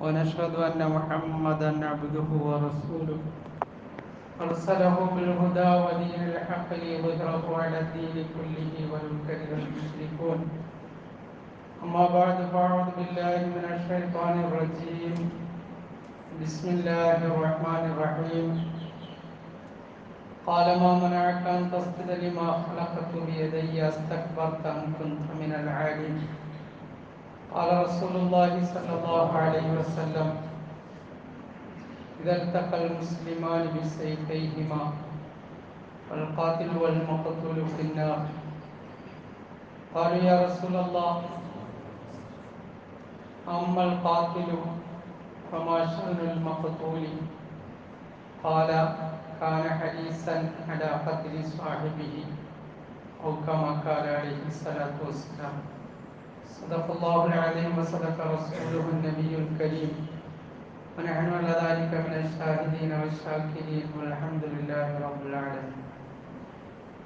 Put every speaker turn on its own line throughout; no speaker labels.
ونشهد أن محمدا عبده ورسوله. أرسله بالهدى ودين الحق ليظهره على الدين كله ولو كره المشركون أما بعد فأعوذ بالله من الشيطان الرجيم. بسم الله الرحمن الرحيم. قال ما منعك أن تسجد لما خلقت بيدي؟ أستكبرت أم كنت من العالين قال رسول الله صلى الله عليه وسلم إذا التقى المسلمان بسيفيهما فالقاتل والمقتول في النار. قالوا يا رسول الله أما القاتل فما شأن المقتول؟ قال كان حريصا على قتل صاحبه أو كما قال عليه الصلاة والسلام. صدق الله العظيم وصدق رسوله النبي الكريم ونحن على ذلك من الشاهدين والشاكرين والحمد لله رب العالمين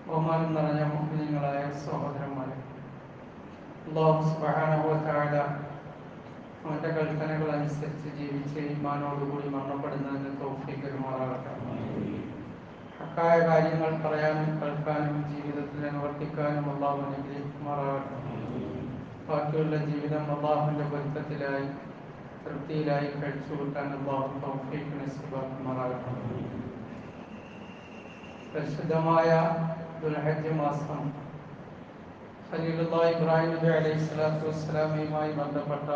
ബഹുമാനം നിറഞ്ഞ മുസ്ലിങ്ങളായ സഹോദരന്മാരെ അള്ളാഹു സുബ്ഹാനഹു വതആല അവന്റെ കൽപ്പനകൾ അനുസരിച്ച് ജീവിച്ച് ഈമാനോടുകൂടി മരണപ്പെടുന്നതിന് തൗഫീഖ് പെരുമാറാകട്ടെ ഹക്കായ കാര്യങ്ങൾ പറയാനും കേൾക്കാനും ജീവിതത്തിൽ നിവർത്തിക്കാനും അള്ളാഹു അനുഗ്രഹിക്കുമാറാകട്ടെ ബാക്കിയുള്ള ജീവിതം അള്ളാഹുവിന്റെ പൊരുത്തത്തിലായി തൃപ്തിയിലായി കഴിച്ചു കൂട്ടാൻ അള്ളാഹു തൗഫീഖ് നസീബാക്കുമാറാകട്ടെ. പരിശുദ്ധമായ ദുൽഹജ്ജ് മാസം ഖലീലുല്ലാഹ് ഇബ്രാഹിം നബി അലൈഹി സ്വലാത്തു വസ്സലാമയുമായി ബന്ധപ്പെട്ട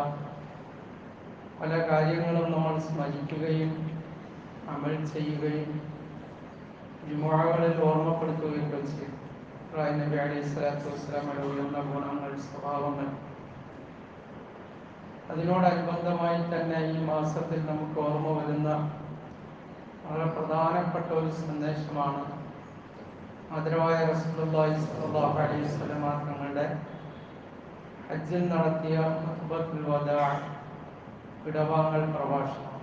പല കാര്യങ്ങളും നമ്മൾ സ്മരിക്കുകയും അമൽ ചെയ്യുകയും ജുമുഅകളിൽ ഓർമ്മപ്പെടുത്തുകയും ചെയ്തു. ഇബ്രാഹിം നബി അലൈഹി സ്വലാത്തു വസ്സലാമയുടെ ഉയർന്ന ഗുണങ്ങൾ സ്വഭാവങ്ങൾ. അതിനോടനുബന്ധമായി തന്നെ ഈ മാസത്തിൽ നമുക്ക് ഓർമ്മ വരുന്ന വളരെ പ്രധാനപ്പെട്ട ഒരു സന്ദേശമാണ്. ആദരവായ റസൂലുള്ളാഹി സ്വല്ലല്ലാഹു അലൈഹി വസല്ലം തങ്ങളുടെ ഹജ്ജിൽ നടത്തിയ ഖുത്ബത്തുൽ വദാ വിടവാങ്ങൽ പ്രഭാഷണം.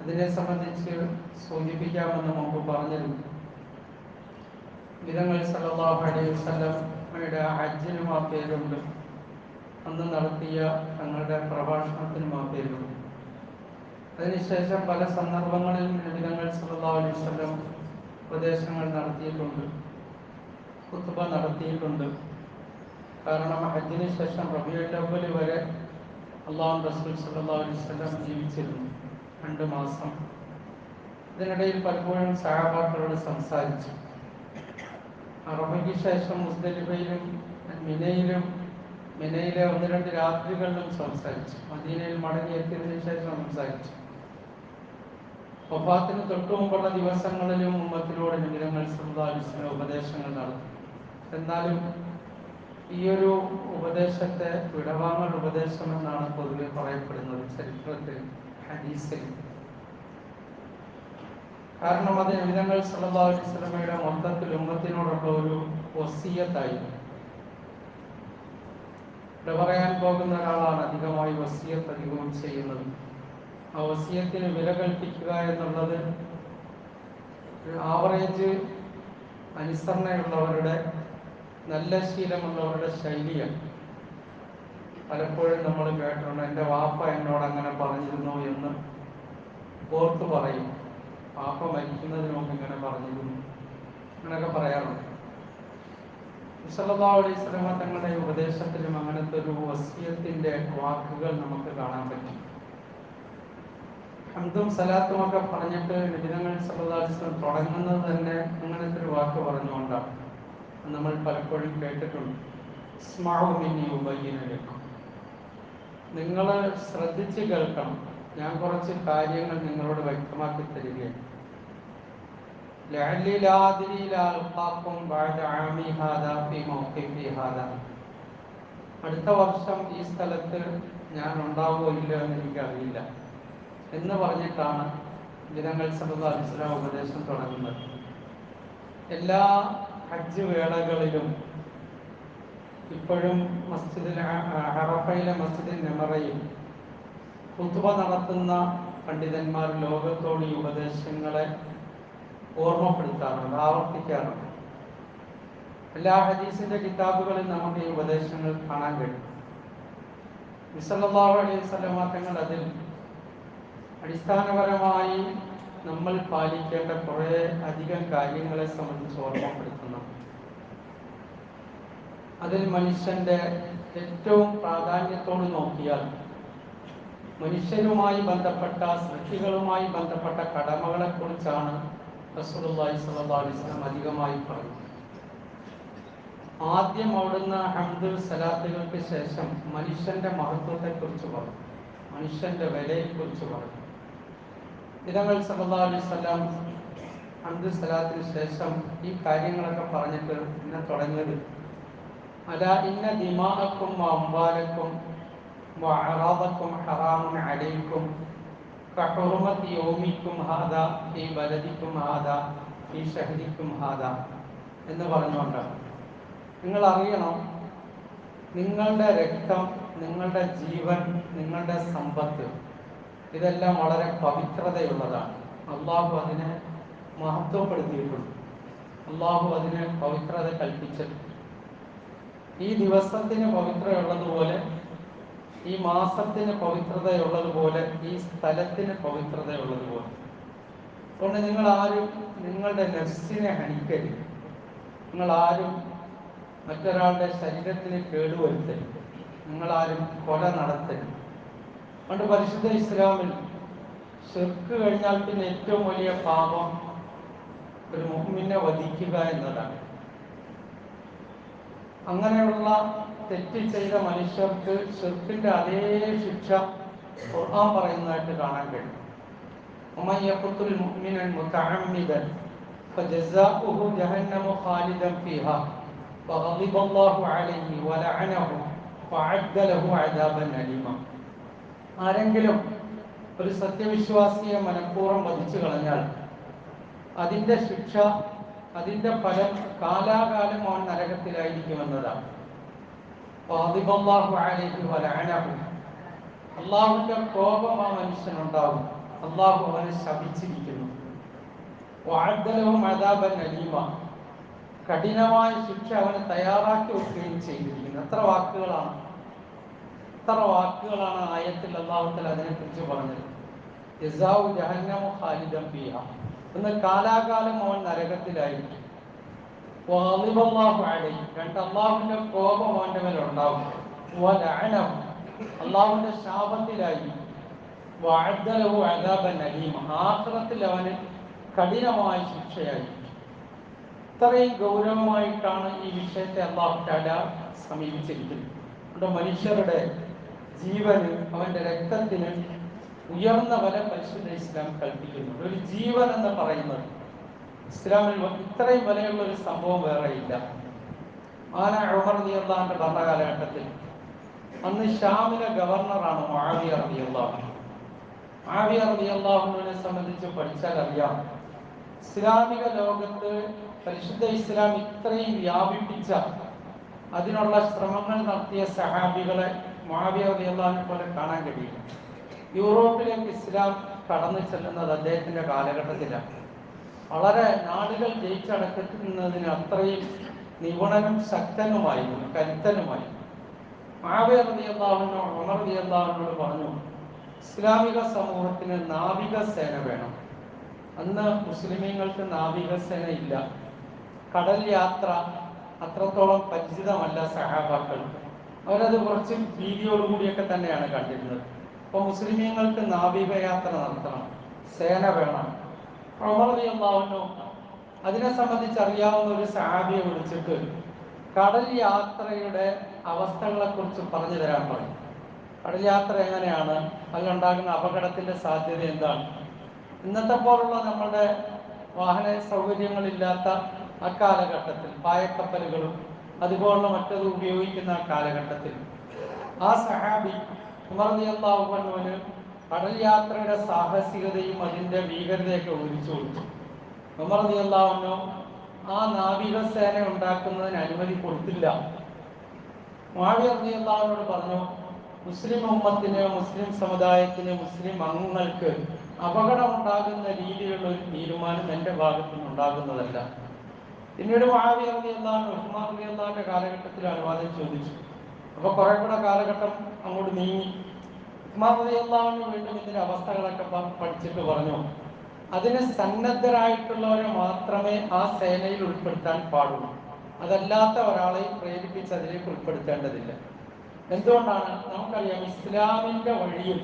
അതിനെ സംബന്ധിച്ച് സൂചിപ്പിക്കാമെന്ന് മുമ്പ് പറഞ്ഞിരുന്നു വിധങ്ങൾ സല്ലല്ലാഹു അലൈഹി വസല്ലമയുടെ ഹജ്ജിനും ആ പേരുണ്ട് അന്ന് നടത്തിയ തങ്ങളുടെ പ്രഭാഷണത്തിനും ആ പേരുണ്ട് അതിനുശേഷം പല സന്ദർഭങ്ങളിൽ വിധങ്ങൾ സല്ലല്ലാഹു അലൈഹി വസല്ലം ഉപദേശങ്ങൾ നടത്തിയിട്ടുണ്ട്. കുത്തുബ നടത്തിയിട്ടുണ്ട്. കാരണം ഹജ്ജിന് ശേഷം റബിയുൽ വരെ അള്ളാഹു റസൂൽ സല്ലല്ലാഹു അലൈഹി വസല്ലം ജീവിച്ചിരുന്നു. രണ്ട് മാസം. ഇതിനിടയിൽ പലപ്പോഴും സഹാബാക്കളോട് സംസാരിച്ചു. അറബയ്ക്ക് ശേഷം മുസ്തലിഫയിലും മിനയിലും മിനയിലെ ഒന്ന് രണ്ട് രാത്രികളിലും സംസാരിച്ചു. മദീനയിൽ മടങ്ങിയെത്തിയതിനു ശേഷം സംസാരിച്ചു. വഫാത്തിന് തൊട്ടു മുമ്പുള്ള ദിവസങ്ങളിലും ഉമ്മത്തിലൂടെ നിമിതങ്ങൾ സമുദായ ഉപദേശങ്ങൾ നടത്തി. എന്നാലും ഈ ഒരു ഉപദേശത്തെ വിടവാങ്ങൽ ഉപദേശം എന്നാണ് പൊതുവെ പറയപ്പെടുന്നത് ചരിത്രത്തിൽ ഹദീസിൽ. കാരണം അത് നിമിതങ്ങൾ സല്ലല്ലാഹു മൊത്തത്തിൽ ഉമ്മത്തിനോടുള്ള ഒരു വസീയത്തായിരുന്നു. പറയാൻ പോകുന്ന ഒരാളാണ് അധികമായി വസീയത്ത് അധികവും ചെയ്യുന്നത്. ആ വസീയത്തിന് വില കൽപ്പിക്കുക എന്നുള്ളത് ആവറേജ് അനുസരണയുള്ളവരുടെ നല്ല ശീലമുള്ളവരുടെ ശൈലിയാണ്. പലപ്പോഴും നമ്മൾ കേട്ടിട്ടുണ്ട് എന്റെ വാപ്പ എന്നോട് അങ്ങനെ പറഞ്ഞിരുന്നു എന്ന് ഓർത്ത് പറയും. വാപ്പ മരിക്കുന്നതിനൊക്കെ ഇങ്ങനെ പറഞ്ഞിരുന്നു. അങ്ങനെയൊക്കെ പറയാറുണ്ട്. സല്ലല്ലാഹു അലൈഹി വസല്ലമ തങ്ങളുടെ ഉപദേശത്തിലും അങ്ങനത്തെ ഒരു വസ്യത്തിന്റെ വാക്കുകൾ നമുക്ക് കാണാൻ പറ്റും. ഹംദും സലാത്തും ഒക്കെ പറഞ്ഞിട്ട് നിബിധങ്ങൾ സല്ലാസ്ലം തുടങ്ങുന്നത് തന്നെ അങ്ങനത്തെ ഒരു വാക്ക് പറഞ്ഞുകൊണ്ടാണ്. നമ്മൾ പലപ്പോഴും കേട്ടിട്ടുണ്ട്. സ്മാവുമിനി ഉപയോഗിക്കും നിങ്ങൾ ശ്രദ്ധിച്ച് കേൾക്കണം. ഞാൻ കുറച്ച് കാര്യങ്ങൾ നിങ്ങളോട് വ്യക്തമാക്കി തരികയാണ്. അടുത്ത വർഷം ഈ സ്ഥലത്ത് ഞാൻ ഉണ്ടാവുമോ ഇല്ലയോ എന്ന് എനിക്കറിയില്ല. എന്ന് പറഞ്ഞിട്ടാണ് ജനങ്ങൾ സലഹുസ്ലാം ഉപദേശം തുടങ്ങുന്നത്. എല്ലാ ഹജ്ജ് വേളകളിലും ഇപ്പോഴും മസ്ജിദിൽ ഹറഫയിലെ മസ്ജിദിൽ നെമറയിൽ കുത്തുബ നടത്തുന്ന പണ്ഡിതന്മാർ ലോകത്തോട് ഈ ഉപദേശങ്ങളെ ഓർമ്മപ്പെടുത്താറുണ്ട് ആവർത്തിക്കാറുണ്ട്. എല്ലാ ഹദീസിന്റെ കിതാബുകളിൽ നമുക്ക് ഈ ഉപദേശങ്ങൾ കാണാൻ കഴിയും. വിസല്ലാഹു അലൈഹി സ്വലമാറ്റങ്ങൾ അതിൽ അടിസ്ഥാനപരമായി നമ്മൾ പാലിക്കേണ്ട കുറേ അധികം കാര്യങ്ങളെ സംബന്ധിച്ച് ഓർമ്മപ്പെടുത്തുന്നു. അതിൽ മനുഷ്യന്റെ ഏറ്റവും പ്രാധാന്യത്തോട് നോക്കിയാൽ മനുഷ്യരുമായി ബന്ധപ്പെട്ട സൃഷ്ടികളുമായി ബന്ധപ്പെട്ട കടമകളെ കുറിച്ചാണ് റസൂലുള്ളാഹി അലൈഹി വസല്ലം അധികമായി പറഞ്ഞത് ആദ്യം അവിടുന്ന് ഹംദ് സലാത്തുകൾക്ക് ശേഷം മനുഷ്യന്റെ മഹത്വത്തെക്കുറിച്ച് പറഞ്ഞു. മനുഷ്യന്റെ വിലയെക്കുറിച്ച് പറഞ്ഞു. ഇതങ്ങൾ സല്ലല്ലാഹു അലൈഹി വസല്ലം സലാത്തിന് ശേഷം ഈ കാര്യങ്ങളൊക്കെ പറഞ്ഞിട്ട് പിന്നെ തുടങ്ങിയത് അല ഇന്ന ദിമാഅക്കും അംവാലക്കും وأعراضكم حرام عليكم كحرمة يومكم هذا في بلدكم هذا في شهركم هذا എന്ന് പറഞ്ഞുകൊണ്ടാണ് നിങ്ങൾ അറിയണം നിങ്ങളുടെ രക്തം നിങ്ങളുടെ ജീവൻ നിങ്ങളുടെ സമ്പത്ത് ഇതെല്ലാം വളരെ പവിത്രതയുള്ളതാണ് അള്ളാഹു അതിനെ മഹത്വപ്പെടുത്തിയിട്ടുണ്ട് അള്ളാഹു അതിന് പവിത്രത കൽപ്പിച്ചിട്ടുണ്ട് ഈ ദിവസത്തിന് പവിത്രയുള്ളതുപോലെ ഈ മാസത്തിന് പവിത്രതയുള്ളതുപോലെ ഈ സ്ഥലത്തിന് പവിത്രതയുള്ളതുപോലെ. അതുകൊണ്ട് നിങ്ങൾ ആരും നിങ്ങളുടെ നെഫ്സിനെ ഹനിക്കരുത്. നിങ്ങൾ ആരും മറ്റൊരാളുടെ ശരീരത്തിന് കേടുവരുത്തരുത് നിങ്ങൾ ആരും കൊല നടത്തരുത്. അതുകൊണ്ട് പരിശുദ്ധ ഇസ്ലാമിൽ ഷിർക്ക് കഴിഞ്ഞാൽ പിന്നെ ഏറ്റവും വലിയ പാപം ഒരു മുഹമ്മിനെ വധിക്കുക എന്നതാണ്. അങ്ങനെയുള്ള തെറ്റ് ചെയ്ത മനുഷ്യർക്ക് ഷിർക്കിന്റെ അതേ ശിക്ഷ ഖുർആൻ പറയുന്നതായിട്ട് കാണാൻ കഴിയും ومن يقتل مؤمنا متعمدا فجزاؤه جهنم خالدا فيها وغضب الله عليه ولعنه وعد له عذابا أليما ആരെങ്കിലും ഒരു സത്യവിശ്വാസിയെ മനഃപൂർവ്വം വധിച്ചു കളഞ്ഞാൽ അതിന്റെ ശിക്ഷ അതിന്റെ ഫലം കാലാകാലം അവൻ നരകത്തിലായിരിക്കുമെന്നതാണ് അള്ളാഹുവിന്റെ കോപം ആ മനുഷ്യനുണ്ടാവും. അള്ളാഹു അവനെ ശപിച്ചിരിക്കുന്നു. വാഴ്ദലവും അതാപൻ അലീമ. കഠിനമായ ശിക്ഷ അവന് തയ്യാറാക്കി വെക്കുകയും ചെയ്തിരിക്കുന്നു. എത്ര വാക്കുകളാണ്? എത്ര വാക്കുകളാണ് ആയത്തിൽ അള്ളാഹുത്തൽ അതിനെക്കുറിച്ച് പറഞ്ഞത്? യസാവു ജഹന്നമു ഖാലിദം ഫീഹ. എന്ന് കാലാകാലം അവൻ നരകത്തിലായിരിക്കും. അള്ളാഹുവിന്റെ കോപം അവന്റെ മേലെ ഉണ്ടാവും. അള്ളാഹുവിന്റെ ശാപത്തിലായി. ആഖിറത്തിൽ അവന് കഠിനമായ ശിക്ഷയായി. ഇത്രയും ഗൗരവമായിട്ടാണ് ഈ വിഷയത്തെ അള്ളാഹു താല സമീപിച്ചിരിക്കുന്നത്. അവിടെ മനുഷ്യരുടെ ജീവന് അവന്റെ രക്തത്തിന് ഉയർന്ന വില പരിശുദ്ധ ഇസ്ലാം കൽപ്പിക്കുന്നുണ്ട്. ഒരു ജീവൻ എന്ന് പറയുന്നത് ഇസ്ലാമിൽ ഇത്രയും വിലയുള്ള ഒരു സംഭവം വേറെ ഇല്ല. ആന ഉമർ റളിയല്ലാഹുവിന്റെ ഭരണകാലഘട്ടത്തിൽ അന്ന് ഷാമിലെ ഗവർണറാണ് മാവിയ റളിയല്ലാഹു മാവിയ റളിയല്ലാഹുവിനെ സംബന്ധിച്ച് പഠിച്ചാൽ അറിയാം. ഇസ്ലാമിക ലോകത്ത് പരിശുദ്ധ ഇസ്ലാം ഇത്രയും വ്യാപിപ്പിച്ച അതിനുള്ള ശ്രമങ്ങൾ നടത്തിയ സഹാബികളെ മാവിയ റളിയല്ലാഹുവിനെ പോലെ കാണാൻ കഴിയും. യൂറോപ്പിലേക്ക് ഇസ്ലാം കടന്നു ചെല്ലുന്നത് അദ്ദേഹത്തിന്റെ കാലഘട്ടത്തിലാണ്. വളരെ നാടുകൾ ജയിച്ചടക്കുന്നതിന് അത്രയും നിപുണനും ശക്തനുമായിരുന്നു കരുത്തനുമായി മാവേറിയാഹുനോ ഉണർവിയാഹുനോട് പറഞ്ഞു ഇസ്ലാമിക സമൂഹത്തിന് നാവിക സേന വേണം. അന്ന് മുസ്ലിമീങ്ങൾക്ക് നാവിക സേന ഇല്ല. കടൽ യാത്ര അത്രത്തോളം പരിചിതമല്ല സഹാബാക്കൾക്ക് അവരത് കുറച്ച് ഭീതിയോടുകൂടിയൊക്കെ തന്നെയാണ് കണ്ടിരുന്നത്. അപ്പൊ മുസ്ലിമീങ്ങൾക്ക് നാവിക യാത്ര നടത്തണം സേന വേണം. അതിനെ സംബന്ധിച്ച് അറിയാവുന്ന ഒരു സഹാബിയെ വിളിച്ചിട്ട് കടൽ യാത്രയുടെ അവസ്ഥകളെ കുറിച്ച് പറഞ്ഞു തരാൻ പറഞ്ഞു. കടൽ യാത്ര എങ്ങനെയാണ്? അതിലുണ്ടാകുന്ന അപകടത്തിന്റെ സാധ്യത എന്താണ്? ഇന്നത്തെ പോലുള്ള നമ്മുടെ വാഹന സൗകര്യങ്ങളില്ലാത്ത അക്കാലഘട്ടത്തിൽ പായക്കപ്പലുകളും അതുപോലുള്ള മറ്റത് ഉപയോഗിക്കുന്ന ആ കാലഘട്ടത്തിൽ ആ സഹാബി ഉമർ ഉമർദിയല്ലാഹുവിന് കടൽ യാത്രയുടെ സാഹസികതയും അതിന്റെ ഭീകരതയൊക്കെ ഒഴിച്ചു കൊടുത്തു. ഉമർദിയല്ലാഹുനോ ആ നാവികസേന ഉണ്ടാക്കുന്നതിന് അനുമതി കൊടുത്തില്ല. മാവിയർദിയല്ലാഹുനോട് പറഞ്ഞു മുസ്ലിം ഉമ്മത്തിന് മുസ്ലിം സമുദായത്തിന് മുസ്ലിം അംഗങ്ങൾക്ക് അപകടം ഉണ്ടാകുന്ന രീതിയിലുള്ള ഒരു തീരുമാനം എന്റെ ഭാഗത്തു നിന്ന് ഉണ്ടാകുന്നതല്ല. പിന്നീട് മഹാവിയർദിയല്ലാഹു ഉസ്മാൻ റളിയല്ലാഹുവിന്റെ കാലഘട്ടത്തിൽ അനുവാദം ചോദിച്ചു അപ്പൊ കുറെ കൂടെ കാലഘട്ടം അങ്ങോട്ട് നീങ്ങി. വീണ്ടും ഇതിന്റെ അവസ്ഥകളൊക്കെ പഠിച്ചിട്ട് പറഞ്ഞു. അതിന് സന്നദ്ധരായിട്ടുള്ളവരെ മാത്രമേ ആ സേനയിൽ ഉൾപ്പെടുത്താൻ പാടുള്ളൂ. അതല്ലാത്ത ഒരാളെയും പ്രേരിപ്പിച്ച് അതിലേക്ക് ഉൾപ്പെടുത്തേണ്ടതില്ല. എന്തുകൊണ്ടാണ്? നമുക്കറിയാം ഇസ്ലാമിന്റെ വഴിയിൽ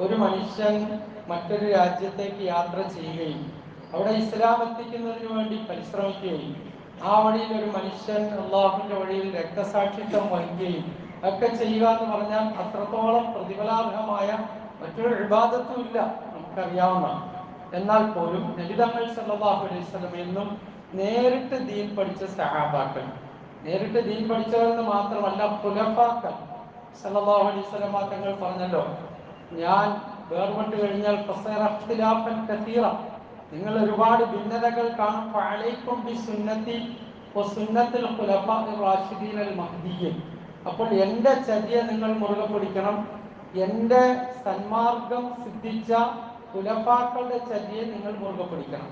ഒരു മനുഷ്യൻ മറ്റൊരു രാജ്യത്തേക്ക് യാത്ര ചെയ്യുകയും അവിടെ ഇസ്ലാം എത്തിക്കുന്നതിന് വേണ്ടി പരിശ്രമിക്കുകയും ആ വഴിയിൽ ഒരു മനുഷ്യൻ അള്ളാഹുവിന്റെ വഴിയിൽ രക്തസാക്ഷിത്വം വഹിക്കുകയും ഒക്കെ ചെയ്യുക എന്ന് പറഞ്ഞാൽ അത്രത്തോളം പ്രതിഫലാർഹമായ മറ്റൊരു വിവാദത്തും ഇല്ല. നമുക്കറിയാവുന്നതാണ്. എന്നാൽ പോലും ലളിതങ്ങൾ സല്ലല്ലാഹു അലൈഹി നിന്നും നേരിട്ട് ദീൻ പഠിച്ച സഹാബാക്കൾ നേരിട്ട് ദീൻ പഠിച്ചവരെന്ന് മാത്രമല്ല പുലഫാക്കൾ സല്ലല്ലാഹു അലൈഹി തങ്ങൾ പറഞ്ഞല്ലോ ഞാൻ വേർപെട്ട് കഴിഞ്ഞാൽ നിങ്ങൾ ഒരുപാട് ഭിന്നതകൾ കാണും. അപ്പോൾ എന്റെ ചര്യ നിങ്ങൾ മുറുകെ പിടിക്കണം. എന്റെ സന്മാർഗം സിദ്ധിച്ച കുലഫാക്കളുടെ ചര്യയെ നിങ്ങൾ മുറുകെ പിടിക്കണം.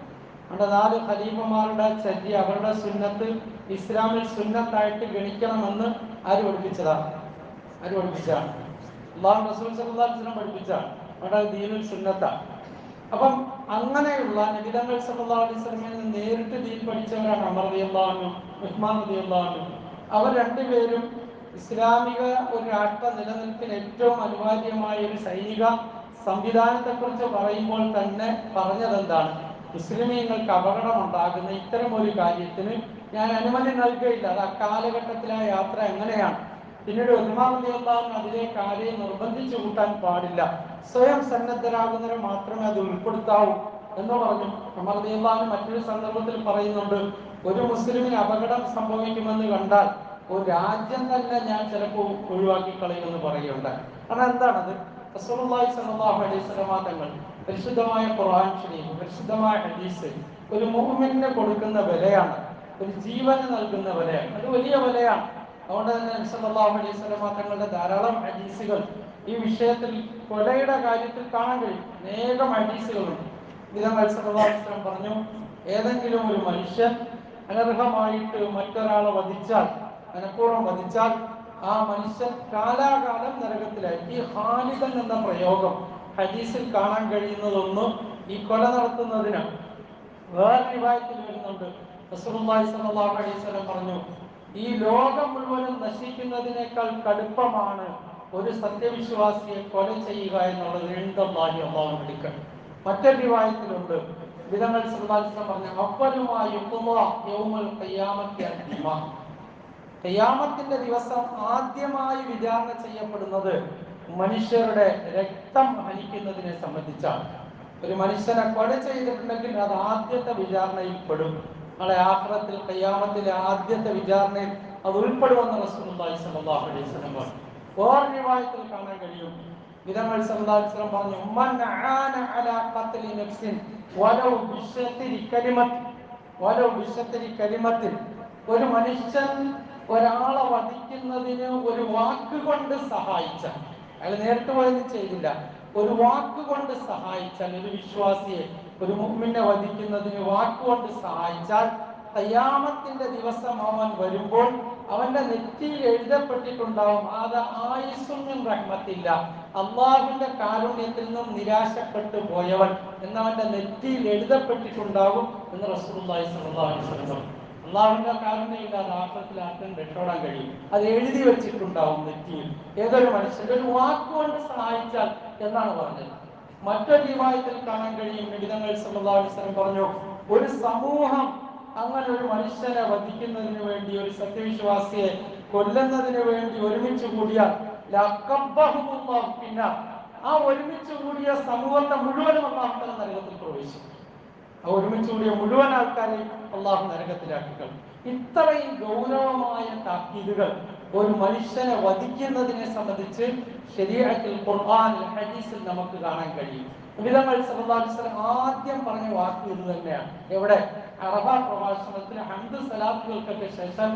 അവിടെ നാല് ഖലീഫമാരുടെ ചര്യ അവരുടെ സുന്നത്ത് ഇസ്ലാമിൽ സുന്നത്തായിട്ട് ഗണിക്കണമെന്ന് ആര് പഠിപ്പിച്ചതാണ് ആര് പഠിപ്പിച്ചതാണ് അള്ളാഹു റസൂൽ പഠിപ്പിച്ചാണ് അവിടെ ദീനുൽ സുന്നത്താണ് അപ്പം അങ്ങനെയുള്ള നബിതങ്ങൾ നിന്ന് നേരിട്ട് ദീൻ പഠിച്ചവരാണ് അമർ അൻഹു ഉസ്മാൻ അൻഹു. അവർ രണ്ടുപേരും ഇസ്ലാമിക ഒരു രാഷ്ട്ര നിലനിൽപ്പിന് ഏറ്റവും അനിവാര്യമായ ഒരു സൈനിക സംവിധാനത്തെക്കുറിച്ച് പറയുമ്പോൾ തന്നെ പറഞ്ഞതെന്താണ്? മുസ്ലിമീങ്ങൾക്ക് അപകടം ഉണ്ടാകുന്ന ഇത്തരം ഒരു കാര്യത്തിന് ഞാൻ അനുമതി നൽകുകയില്ല. അത് അക്കാലഘട്ടത്തിലെ യാത്ര എങ്ങനെയാണ്? പിന്നീട് ഉസ്മാൻ അതിലേക്ക് ആരെയും നിർബന്ധിച്ചു കൂട്ടാൻ പാടില്ല. സ്വയം സന്നദ്ധരാകുന്നവരെ മാത്രമേ അത് ഉൾപ്പെടുത്താവൂ എന്ന് പറഞ്ഞു. അമർ റളിയല്ലാഹു മറ്റൊരു സന്ദർഭത്തിൽ പറയുന്നുണ്ട് ഒരു മുസ്ലിമിന് അപകടം സംഭവിക്കുമെന്ന് കണ്ടാൽ ഒരു രാജ്യം തന്നെ ഞാൻ ചിലപ്പോൾ ഒഴിവാക്കി കളയുമെന്ന് പറയുകയുണ്ടായി കാരണം എന്താണത്? റസൂലുള്ളാഹി സ്വല്ലല്ലാഹു അലൈഹി വസല്ലമ തങ്ങൾ പരിശുദ്ധമായ ഖുർആൻ ശരീഫ് പരിശുദ്ധമായ ഹദീസ് ഒരു മുഅ്മിനിന് കൊടുക്കുന്ന വിലയാണ്. ഒരു ജീവന് നൽകുന്ന വിലയാണ്. അത് വലിയ വിലയാണ്. അതുകൊണ്ട് തന്നെ സല്ലല്ലാഹു അലൈഹി വസല്ലമ തങ്ങളുടെ ധാരാളം ഹദീസുകൾ ഈ വിഷയത്തിൽ കൊലയുടെ കാര്യത്തിൽ കാണാൻ കഴിയും. അനേകം ഹദീസുകളുണ്ട്. അലൈഹി വസല്ലം പറഞ്ഞു ഏതെങ്കിലും ഒരു മനുഷ്യൻ അനർഹമായിട്ട് മറ്റൊരാളെ വധിച്ചാൽ മനഃപൂർവം വധിച്ചാൽ ആ മനുഷ്യൻ കാലാകാലം നരകത്തിലായി ഈ ഹാലിദൻ എന്ന പ്രയോഗം ഹദീസിൽ കാണാൻ കഴിയുന്നതൊന്നും ഈ കൊല നടത്തുന്നതിന് വേറെ വിവാഹത്തിൽ വരുന്നുണ്ട്. റസൂലുള്ളാഹി സ്വല്ലല്ലാഹു അലൈഹി വസല്ലം പറഞ്ഞു ഈ ലോകം മുഴുവനും നശിക്കുന്നതിനേക്കാൾ കടുപ്പമാണ് ഒരു സത്യവിശ്വാസിയെ കൊല ചെയ്യുക എന്നുള്ളത് എഴുതല്ലാഹി അള്ളാഹു എടുക്കണം മറ്റൊരു വിവാഹത്തിലുണ്ട് വിധങ്ങൾ സല്ലല്ലാഹു പറഞ്ഞു അപ്പനുമായി യൗമുൽ ഖിയാമത്തി അദ്ദിമ ഖിയാമത്തിന്റെ ദിവസം ആദ്യമായി വിചാരണ ചെയ്യപ്പെടുന്നത് മനുഷ്യരുടെ രക്തം ഹനിക്കുന്നതിനെ സംബന്ധിച്ചാണ്. ഒരു മനുഷ്യനെ കൊല ചെയ്തിട്ടുണ്ടെങ്കിൽ അത് ആദ്യത്തെ വിചാരണയിൽ പെടും. നാളെ ആക്രത്തിൽ കയ്യാമത്തിലെ ആദ്യത്തെ വിചാരണയിൽ അത് ഉൾപ്പെടുമെന്ന് റസൂലുള്ളാഹി സ്വല്ലല്ലാഹു അലൈഹി വസല്ലം പറഞ്ഞു. വേറെ റിവായത്തിൽ കാണാൻ കഴിയും. വിധങ്ങൾ സല്ലല്ലാഹു അലൈഹി വസല്ലം പറഞ്ഞു മൻ ആന അലാ ഖത്ലി നഫ്സിൻ വലൗ ബിശത്രി കലിമത്ത്. വലൗ ബിശത്രി കലിമത്തിൽ ഒരു മനുഷ്യൻ ഒരാളെ വധിക്കുന്നതിന് ഒരു വാക്ക് കൊണ്ട് സഹായിച്ചാൽ. അയാൾ നേരിട്ട് പോയൊന്നും ചെയ്തില്ല. ഒരു വാക്ക് കൊണ്ട് സഹായിച്ചാൽ ഒരു വിശ്വാസിയെ ഒരു മുമ്മിനെ വധിക്കുന്നതിന് വാക്കുകൊണ്ട് സഹായിച്ചാൽ തയ്യാമത്തിന്റെ ദിവസം അവൻ വരുമ്പോൾ അവന്റെ നെറ്റിയിൽ എഴുതപ്പെട്ടിട്ടുണ്ടാവും. അത് ആയുസൊന്നും റഹ്മത്തില്ല. അള്ളാഹുവിന്റെ കാരുണ്യത്തിൽ നിന്നും നിരാശപ്പെട്ടു പോയവൻ എന്നവന്റെ നെറ്റിയിൽ എഴുതപ്പെട്ടിട്ടുണ്ടാവും എന്ന് റസൂലുള്ളാഹി സ്വല്ലല്ലാഹു അലൈഹി വസല്ലം. അള്ളാഹുവിന്റെ കാരുണ്യമില്ലാതെ ആപ്പത്തിൽ ആർക്കും രക്ഷപ്പെടാൻ കഴിയും അത് എഴുതി വെച്ചിട്ടുണ്ടാവും നെറ്റിയിൽ. ഏതൊരു മനുഷ്യന്റെ ഒരു വാക്കുകൊണ്ട് സഹായിച്ചാൽ എന്നാണ് പറഞ്ഞത്. മറ്റൊരു വിവാഹത്തിൽ കാണാൻ കഴിയും. അലൈഹി വസല്ലം പറഞ്ഞു ഒരു സമൂഹം അങ്ങനെ ഒരു മനുഷ്യനെ വധിക്കുന്നതിന് വേണ്ടി ഒരു സത്യവിശ്വാസിയെ കൊല്ലുന്നതിന് വേണ്ടി ഒരുമിച്ച് കൂടിയാൽ പിന്നെ ആ ഒരുമിച്ച് കൂടിയ സമൂഹത്തെ മുഴുവനും തആല നരകത്തിൽ പ്രവേശിക്കും. ഒരുമിച്ച് കൂടിയ മുഴുവൻ ആൾക്കാരെ അള്ളാഹു നരകത്തിലാക്കിക്കൾ ഇത്രയും ഗൗരവമായ താക്കീതുകൾ ഒരു മനുഷ്യനെ വധിക്കുന്നതിനെ സംബന്ധിച്ച് ശരീരത്തിൽ ഖുർആനിൽ ഹദീസിൽ നമുക്ക് കാണാൻ കഴിയും. അലൈഹി വസല്ലം ആദ്യം പറഞ്ഞ വാക്ക് ഇത് തന്നെയാണ്. എവിടെ? അറബ പ്രഭാഷണത്തിൽ ഹന്ത് സലാത്തുകൾക്കൊക്കെ ശേഷം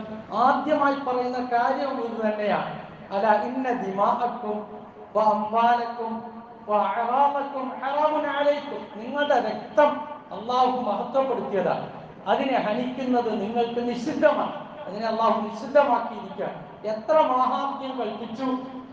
ആദ്യമായി പറയുന്ന കാര്യം ഇത് തന്നെയാണ്. അല്ല ഇന്ന ദിമാക്കും അമ്പാലക്കും നിങ്ങളുടെ രക്തം അള്ളാഹു മഹത്വപ്പെടുത്തിയതാണ് അതിനെ ഹനിക്കുന്നത് നിങ്ങൾക്ക് നിഷിദ്ധമാണ്. അതിനെ അള്ളാഹു നിഷിദ്ധമാക്കിയിരിക്കുകയാണ്. എത്ര മഹാത്മ്യം കൽപ്പിച്ചു?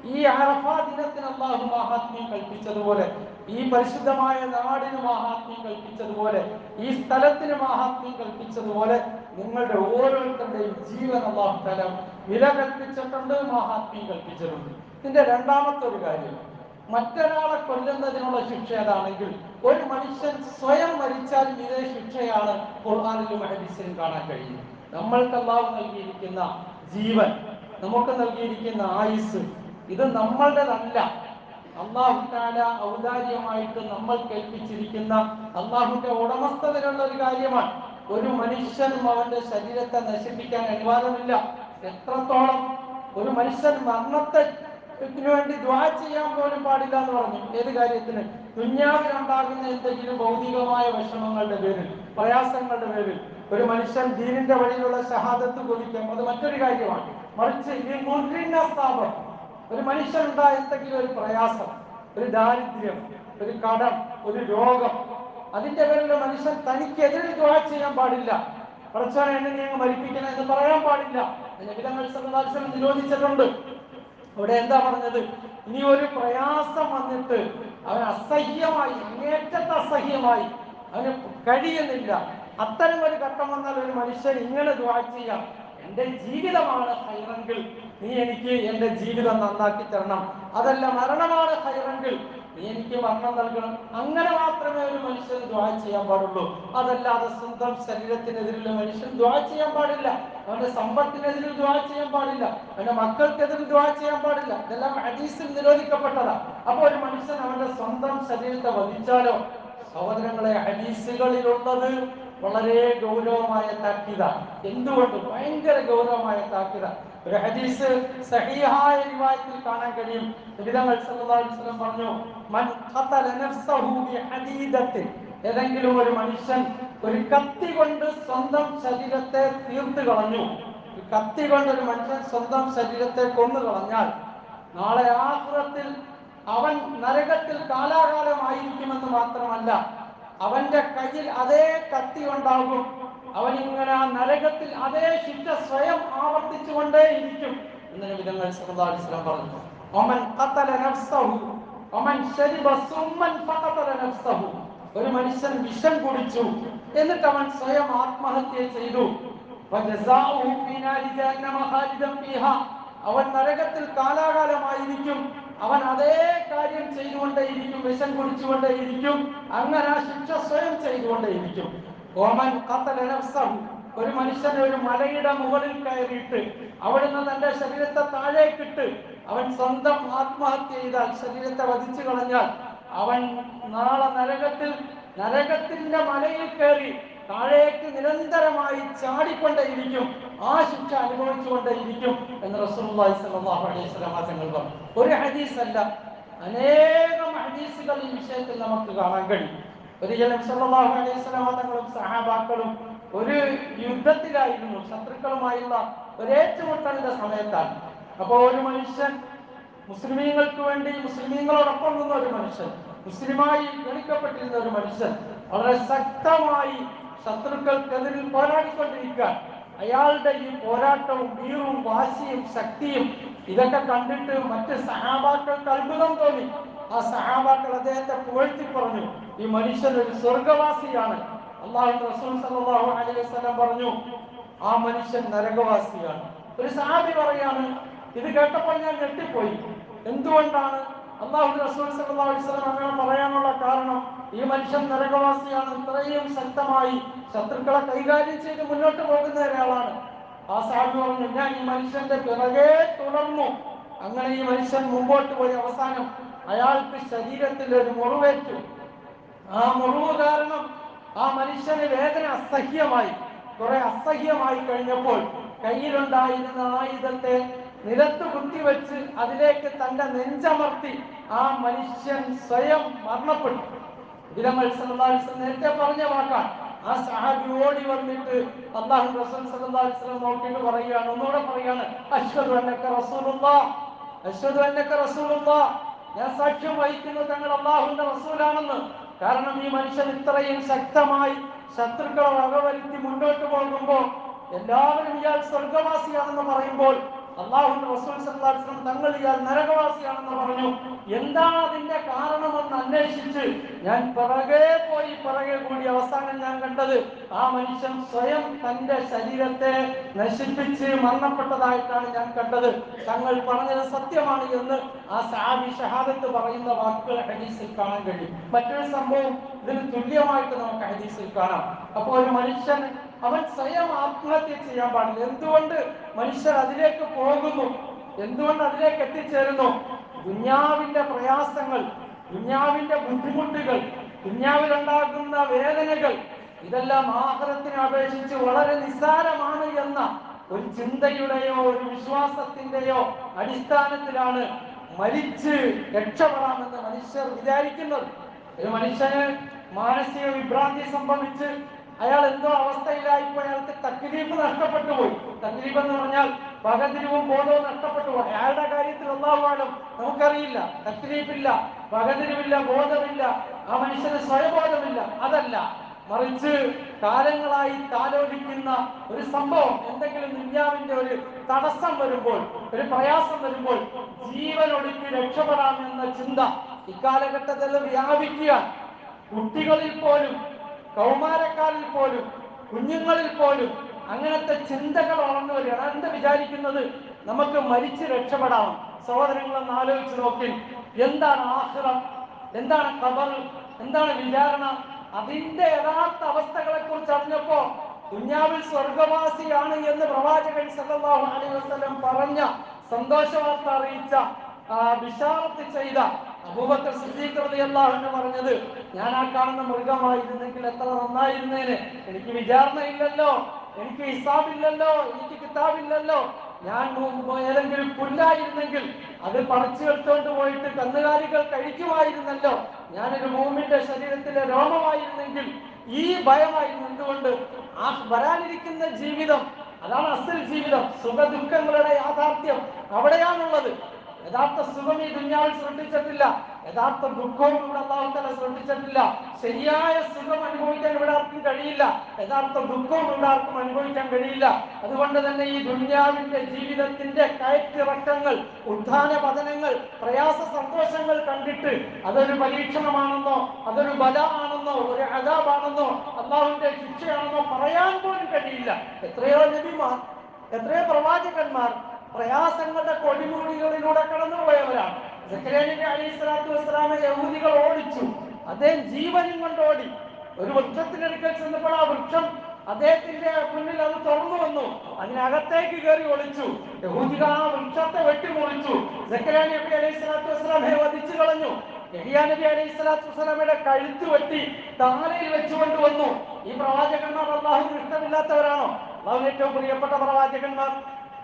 ഈ അറഫാ ദിനത്തിന് അള്ളാഹു മഹാത്മ്യം കൽപ്പിച്ചതുപോലെ ഈ പരിശുദ്ധമായ നാടിന് മഹാത്മ്യം കൽപ്പിച്ചതുപോലെ ഈ സ്ഥലത്തിന് മഹാത്മ്യം കൽപ്പിച്ചതുപോലെ നിങ്ങളുടെ ഓരോരുത്തരുടെയും ജീവൻ അള്ളാഹു തലം വില കൽപ്പിച്ചിട്ടുണ്ട് മഹാത്മ്യം കൽപ്പിച്ചിട്ടുണ്ട്. ഇതിന്റെ രണ്ടാമത്തെ ഒരു കാര്യം മറ്റൊരാളെ കൊല്ലുന്നതിനുള്ള ശിക്ഷ ഏതാണെങ്കിൽ ഒരു മനുഷ്യൻ സ്വയം മരിച്ചാൽ ഇതേ ശിക്ഷയാണ് ഖുർആാനിലും ഹദീസിലും കാണാൻ കഴിയുന്നത്. നമ്മൾക്ക് അള്ളാഹു നൽകിയിരിക്കുന്ന ജീവൻ നമുക്ക് നൽകിയിരിക്കുന്ന ആയുസ് ഇത് നമ്മളുടേതല്ല. അള്ളാഹു താല ഔദാര്യമായിട്ട് നമ്മൾ കേൾപ്പിച്ചിരിക്കുന്ന അള്ളാഹുന്റെ ഉടമസ്ഥതയിലുള്ള ഒരു കാര്യമാണ്. ഒരു മനുഷ്യനും അവന്റെ ശരീരത്തെ നശിപ്പിക്കാൻ അനുവാദമില്ല. എത്രത്തോളം ഒരു മനുഷ്യൻ മരണത്തെ വേണ്ടി ദ്വാ ചെയ്യാൻ പോലും പാടില്ല എന്ന് പറഞ്ഞു. ഏത് കാര്യത്തിന്? ദുന്യാവിലുണ്ടാകുന്ന എന്തെങ്കിലും ഭൗതികമായ വിഷമങ്ങളുടെ പേരിൽ പ്രയാസങ്ങളുടെ പേരിൽ ഒരു മനുഷ്യൻ ദീനിന്റെ വഴിയിലുള്ള ഷഹാദത്ത് കൊതിക്കാം. അത് മറ്റൊരു കാര്യമാണ്. മറിച്ച് ഈ മുദ്രിന്ന സ്ഥാപനം. ഒരു മനുഷ്യനുണ്ടായ എന്തെങ്കിലും ഒരു പ്രയാസം ഒരു ദാരിദ്ര്യം ഒരു കടം ഒരു രോഗം അതിന്റെ പേരിൽ മനുഷ്യൻ തനിക്കെതിരെ ദ്വാ ചെയ്യാൻ പാടില്ല. കുറച്ചോനെ എന്നെ നീ അങ്ങ് മരിപ്പിക്കണം എന്ന് പറയാൻ പാടില്ല. നിരോധിച്ചിട്ടുണ്ട്. ഇവിടെ എന്താ പറഞ്ഞത്? ഇനി ഒരു പ്രയാസം വന്നിട്ട് അവൻ അസഹ്യമായി അങ്ങേറ്റത്തെ അസഹ്യമായി അവന് കഴിയുന്നില്ല. അത്തരം ഒരു ഘട്ടം വന്നാൽ ഒരു മനുഷ്യൻ ഇങ്ങനെ ദ്വാ ചെയ്യാം. എന്റെ ജീവിതമാണ് ഹൈറെങ്കിൽ നീ എനിക്ക് എന്റെ ജീവിതം നന്നാക്കി തരണം. അതല്ല മരണമാണ് ഹൈറെങ്കിൽ നീ എനിക്ക് മരണം നൽകണം. അങ്ങനെ മാത്രമേ ഒരു മനുഷ്യൻ ദ്വാ ചെയ്യാൻ പാടുള്ളൂ. അതല്ലാതെ സ്വന്തം ശരീരത്തിനെതിരിൽ മനുഷ്യൻ ദ്വാ ചെയ്യാൻ പാടില്ല. അവന്റെ സമ്പത്തിനെതിരിൽ ദ്വാ ചെയ്യാൻ പാടില്ല. അവന്റെ മക്കൾക്കെതിരിൽ ദ്വാ ചെയ്യാൻ പാടില്ല. ഇതെല്ലാം ഹദീസിൽ നിരോധിക്കപ്പെട്ടതാ. അപ്പൊ ഒരു മനുഷ്യൻ അവന്റെ സ്വന്തം ശരീരത്തെ വധിച്ചാലോ? സഹോദരങ്ങളെ ഹദീസുകളിലുള്ളത് വളരെ ഗൗരവമായ താക്കീത. എന്തുകൊണ്ട്? ഭയങ്കര ഗൗരവമായ താക്കീത. ഒരു ഹദീസ് സഹിഹായ റിവായത്തിൽ കാണാൻ കഴിയും. അലൈഹി വസല്ലം പറഞ്ഞു മൻ ബിഹദീദത്തിൻ. ഏതെങ്കിലും ഒരു മനുഷ്യൻ ഒരു കത്തി കൊണ്ട് സ്വന്തം ശരീരത്തെ തീർത്തു കളഞ്ഞു. കത്തി കൊണ്ട് ഒരു മനുഷ്യൻ സ്വന്തം ശരീരത്തെ കൊന്നു കളഞ്ഞാൽ നാളെ ആഹ്റത്തിൽ അവൻ നരകത്തിൽ കാലാകാലമായിരിക്കുമെന്ന് മാത്രമല്ല അവന്റെ കയ്യിൽ അതേ കത്തി ഉണ്ടാകും. അവൻ ഇങ്ങനെ ആ നരകത്തിൽ അതേ ശിക്ഷ സ്വയം ആവർത്തിച്ചുകൊണ്ടേയിരിക്കും എന്ന് വിധങ്ങൾ സമുദായം പറഞ്ഞു. ഒമൻ ഖതല നഫ്സഹു നഫ്സഹു. ഒരു മനുഷ്യൻ വിഷം കുടിച്ചു എന്നിട്ട് അവൻ സ്വയം ആത്മഹത്യ ചെയ്തു. അവൻ നരകത്തിൽ കാലാകാലമായിരിക്കും അവൻ അതേ കാര്യം ചെയ്തുകൊണ്ടേയിരിക്കും വിഷം കുടിച്ചുകൊണ്ടേയിരിക്കും അങ്ങനെ ആ ശിക്ഷ സ്വയം ചെയ്തുകൊണ്ടേയിരിക്കും. ഓമൻ ഖതല നഫ്സഹു ഒരു മനുഷ്യൻ ഒരു മലയുടെ മുകളിൽ കയറിയിട്ട് അവിടുന്ന് തന്റെ ശരീരത്തെ താഴേക്കിട്ട് അവൻ സ്വന്തം ആത്മഹത്യ ചെയ്താൽ ശരീരത്തെ വധിച്ചു കളഞ്ഞാൽ അവൻ നാളെ നരകത്തിൽ നരകത്തിന്റെ മലയിൽ കയറി താഴേക്ക് നിരന്തരമായി ചാടിക്കൊണ്ടേയിരിക്കും. ആ ശിക്ഷ അനുഭവിച്ചുകൊണ്ടേയിരിക്കും എന്ന് റസൂലുള്ളാഹി സ്വല്ലല്ലാഹു അലൈഹി വസല്ലം പറഞ്ഞു. ഒരു ഹദീസ് അല്ല അനേകം ഹദീസുകൾ ഈ വിഷയത്തിൽ നമുക്ക് കാണാൻ കഴിയും. ഒരിക്കലും സല്ലല്ലാഹു അലൈഹി സഹാബാക്കളും ഒരു യുദ്ധത്തിലായിരുന്നു ശത്രുക്കളുമായുള്ള ഒരേറ്റുമുട്ടലിന്റെ സമയത്താണ്. അപ്പോൾ ഒരു മനുഷ്യൻ മുസ്ലിമീങ്ങൾക്ക് വേണ്ടി മുസ്ലിമീങ്ങളോടൊപ്പം നിന്ന ഒരു മനുഷ്യൻ മുസ്ലിമായി ഗണിക്കപ്പെട്ടിരുന്ന ഒരു മനുഷ്യൻ വളരെ ശക്തമായി ശത്രുക്കൾക്കെതിരിൽ പോരാടിക്കൊണ്ടിരിക്കാൻ അയാളുടെ ഈ പോരാട്ടവും വീറും വാശിയും ശക്തിയും ഇതൊക്കെ കണ്ടിട്ട് മറ്റ് സഹാബാക്കൾക്ക് അത്ഭുതം തോന്നി. ആ സഹാബാക്കൾ അദ്ദേഹത്തെ പുകഴ്ത്തി പറഞ്ഞു ഈ മനുഷ്യൻ ഒരു സ്വർഗവാസിയാണ്. അള്ളാഹു റസൂൽ സല്ലല്ലാഹു അലൈഹി വസല്ലം പറഞ്ഞു ആ മനുഷ്യൻ നരകവാസിയാണ്. ഒരു സഹാബി പറയാണ് ഇത് കേട്ടപ്പോൾ ഞാൻ ഞെട്ടിപ്പോയി. എന്തുകൊണ്ടാണ് അള്ളാഹു റസൂൽ സല്ലല്ലാഹു അലൈഹി വസല്ലം പറയാനുള്ള കാരണം ഈ മനുഷ്യൻ നരകവാസിയാണ് ഇത്രയും ശക്തമായി ശത്രുക്കളെ കൈകാര്യം ചെയ്ത് മുന്നോട്ട് പോകുന്ന ഒരാളാണ്. ആ സാബി പറഞ്ഞു ഞാൻ ഈ മനുഷ്യന്റെ പിറകെ തുടർന്നു. അങ്ങനെ ഈ മനുഷ്യൻ മുമ്പോട്ട് പോയി അവസാനം അയാൾക്ക് ശരീരത്തിൽ ഒരു മുറിവേറ്റു. ആ മുറിവ് കാരണം ആ മനുഷ്യന് വേദന അസഹ്യമായി കുറെ അസഹ്യമായി കഴിഞ്ഞപ്പോൾ കയ്യിലുണ്ടായിരുന്ന ആയുധത്തെ നിലത്ത് കുത്തിവെച്ച് അതിലേക്ക് തന്റെ നെഞ്ചമർത്തി ആ മനുഷ്യൻ സ്വയം മരണപ്പെട്ടു. ദിനങ്ങൾ നേരത്തെ പറഞ്ഞ വാക്കാണ്. ആ സഹാബി ഓടി വന്നിട്ട് അള്ളാഹു റസൂൽ വസല്ലം നോക്കിയിട്ട് പറയുകയാണ്. ഒന്നുകൂടെ പറയാണ് അശ്വദു അന്നക റസൂലുള്ളാഹ്. അശ്വദു അന്നക റസൂലുള്ളാഹ്. ഞാൻ സാക്ഷ്യം വഹിക്കുന്നത് തങ്ങൾ അള്ളാഹുവിന്റെ റസൂലാണെന്ന്. കാരണം ഈ മനുഷ്യൻ ഇത്രയും ശക്തമായി ശത്രുക്കളെ വകവരുത്തി മുന്നോട്ട് പോകുമ്പോൾ എല്ലാവരും ഇയാൾ സ്വർഗവാസിയാണെന്ന് പറയുമ്പോൾ അള്ളാഹുന്റെ റസൂൽ അലൈഹി തങ്ങൾ ഇയാൾ നരകവാസിയാണെന്ന് പറഞ്ഞു. എന്താണ് അതിന്റെ കാരണമെന്ന് അന്വേഷിച്ച് ഞാൻ പിറകെ പോയി പിറകെ കൂടി അവസാനം ഞാൻ കണ്ടത് ആ മനുഷ്യൻ സ്വയം തന്റെ ശരീരത്തെ നശിപ്പിച്ച് മരണപ്പെട്ടതായിട്ടാണ് ഞാൻ കണ്ടത്. തങ്ങൾ പറഞ്ഞത് സത്യമാണ് എന്ന് ആ സാബി ഷഹാദത്ത് പറയുന്ന വാക്കുകൾ ഹദീസിൽ കാണാൻ കഴിയും. മറ്റൊരു സംഭവം ഇതിന് തുല്യമായിട്ട് നമുക്ക് ഹദീസിൽ കാണാം. അപ്പോൾ ഒരു മനുഷ്യൻ അവൻ സ്വയം ആത്മഹത്യ ചെയ്യാൻ പാടില്ല. എന്തുകൊണ്ട് മനുഷ്യർ അതിലേക്ക് പോകുന്നു. എന്തുകൊണ്ട് അതിലേക്ക് എത്തിച്ചേരുന്നു? ദുന്യാവിന്റെ പ്രയാസങ്ങൾ ദുന്യാവിന്റെ ബുദ്ധിമുട്ടുകൾ ദുഞ്ഞാവിലുണ്ടാകുന്ന വേദനകൾ ഇതെല്ലാം ആഹാരത്തിനെ അപേക്ഷിച്ച് വളരെ നിസ്സാരമാണ് എന്ന ഒരു ചിന്തയുടെയോ ഒരു വിശ്വാസത്തിന്റെയോ അടിസ്ഥാനത്തിലാണ് മരിച്ച് രക്ഷപ്പെടാമെന്ന് മനുഷ്യർ വിചാരിക്കുന്നത്. ഒരു മനുഷ്യന് മാനസിക വിഭ്രാന്തി സംഭവിച്ച് അയാൾ എന്തോ അവസ്ഥയിലായിപ്പോ അയാൾക്ക് തക്ലീഫ് നഷ്ടപ്പെട്ടു പോയി. തക്ലീഫ് എന്ന് പറഞ്ഞാൽ പകതിരിവും ബോധവും നഷ്ടപ്പെട്ടു പോയി. അയാളുടെ കാര്യത്തിൽ ഒന്നാവാനും നമുക്കറിയില്ല. തക്ലീഫില്ല പകതിരിവില്ല ബോധമില്ല. ആ മനുഷ്യന് സ്വയബോധമില്ല. അതല്ല മറിച്ച് കാലങ്ങളായി താലോലിക്കുന്ന ഒരു സംഭവം. എന്തെങ്കിലും ദുന്യാവിന്റെ ഒരു തടസ്സം വരുമ്പോൾ ഒരു പ്രയാസം വരുമ്പോൾ ജീവനൊടുക്കി രക്ഷപ്പെടാമെന്ന ചിന്ത ഇക്കാലഘട്ടത്തിൽ വ്യാപിക്കുക കുട്ടികളിൽ പോലും കൗമാരക്കാരിൽ പോലും കുഞ്ഞുങ്ങളിൽ പോലും അങ്ങനത്തെ ചിന്തകൾ വളർന്നു വരികയാണ് എന്ത് വിചാരിക്കുന്നത്? നമുക്ക് മരിച്ച് രക്ഷപ്പെടാം. സഹോദരങ്ങളൊന്ന് ആലോചിച്ച് നോക്കി എന്താണ് ആഹ്റം? എന്താണ് കബർ എന്താണ് വിചാരണ? അതിന്റെ യഥാർത്ഥ അവസ്ഥകളെ കുറിച്ച് അറിഞ്ഞപ്പോ കുഞ്ഞാവിൽ സ്വർഗവാസിയാണ് എന്ന് പ്രവാചകൻ സല്ലല്ലാഹു അലൈഹി വസല്ലം പറഞ്ഞ സന്തോഷവാർത്ത അറിയിച്ച വിശാലത്ത് ചെയ്ത അബൂബക്കർ സിദ്ദീഖ് റളിയല്ലാഹു അൻഹു പറഞ്ഞത് ഞാൻ ആ കാണുന്ന മൃഗമായിരുന്നെങ്കിൽ എത്ര നന്നായിരുന്നേനെ? എനിക്ക് വിചാരണ ഇല്ലല്ലോ എനിക്ക് ഹിസാബില്ലല്ലോ. എനിക്ക് കിതാബില്ലല്ലോ. ഞാൻ ഏതെങ്കിലും പുല്ലായിരുന്നെങ്കിൽ അത് പറിച്ചു എടുത്തോണ്ട് പോയിട്ട് കന്നുകാലികൾ കഴിക്കുമായിരുന്നല്ലോ. ഞാനൊരു ഭൂമിന്റെ ശരീരത്തിലെ രോമമായിരുന്നെങ്കിൽ ഈ ഭയമായിരുന്നു. എന്തുകൊണ്ട്? ആ വരാനിരിക്കുന്ന ജീവിതം അതാണ് അസൽ ജീവിതം. സുഖ ദുഃഖങ്ങളുടെ യാഥാർത്ഥ്യം അവിടെയാണുള്ളത്. യഥാർത്ഥ സുഖം ഈ ദുഞ്ഞാവിൽ സൃഷ്ടിച്ചിട്ടില്ല. യഥാർത്ഥ ദുഃഖവും ഇവിടെ അള്ളാഹു തല സൃഷ്ടിച്ചിട്ടില്ല ശരിയായ സുഖം അനുഭവിക്കാൻ ഇവിടെ ആർക്കും കഴിയില്ല. യഥാർത്ഥ ദുഃഖവും ഇവിടെ ആർക്കും അനുഭവിക്കാൻ കഴിയില്ല. അതുകൊണ്ട് തന്നെ ഈ ദുന്യാവിന്റെ ജീവിതത്തിന്റെ കയറ്റിറക്കങ്ങൾ ഉദ്ധാന പതനങ്ങൾ പ്രയാസ സന്തോഷങ്ങൾ കണ്ടിട്ട് അതൊരു പരീക്ഷണമാണെന്നോ അതൊരു ബല ആണെന്നോ ഒരു അതാബാണെന്നോ അള്ളാഹുവിന്റെ ശിക്ഷയാണെന്നോ പറയാൻ പോലും കഴിയില്ല. എത്രയോ നബിമാർ എത്രയോ പ്രവാചകന്മാർ പ്രയാസങ്ങളുടെ കൊടിമുടികളിലൂടെ കടന്നുപോയവരാണ്. അലൈഹി സ്വലാത്തു വസ്സലാമെ യഹൂദികൾ ഓടിച്ചു. അദ്ദേഹം ജീവനും കൊണ്ട് ഓടി. ഒരു വൃക്ഷത്തിനടുക്കൽ ചെന്നപ്പോൾ ആ വൃക്ഷം അദ്ദേഹത്തിന്റെ മുന്നിൽ അത് തുറന്നു വന്നു. അതിനകത്തേക്ക് കയറി ഒളിച്ചു. യഹൂദികൾ ആ വൃക്ഷത്തെ വെട്ടിമുറിച്ചു. സക്കറിയ നബി അലൈഹി സ്വലാത്തു വസ്സലാമെ വധിച്ചു കളഞ്ഞു. നബി അലൈഹി സ്വലാത്തു വസ്സലാമയുടെ കഴുത്ത് വെട്ടി താലയിൽ വെച്ചുകൊണ്ട് വന്നു. ഈ പ്രവാചകന്മാർ അള്ളാഹുവിന് ഇഷ്ടമില്ലാത്തവരാണോ? അള്ളാഹുവിന് ഏറ്റവും പ്രിയപ്പെട്ട പ്രവാചകന്മാർ.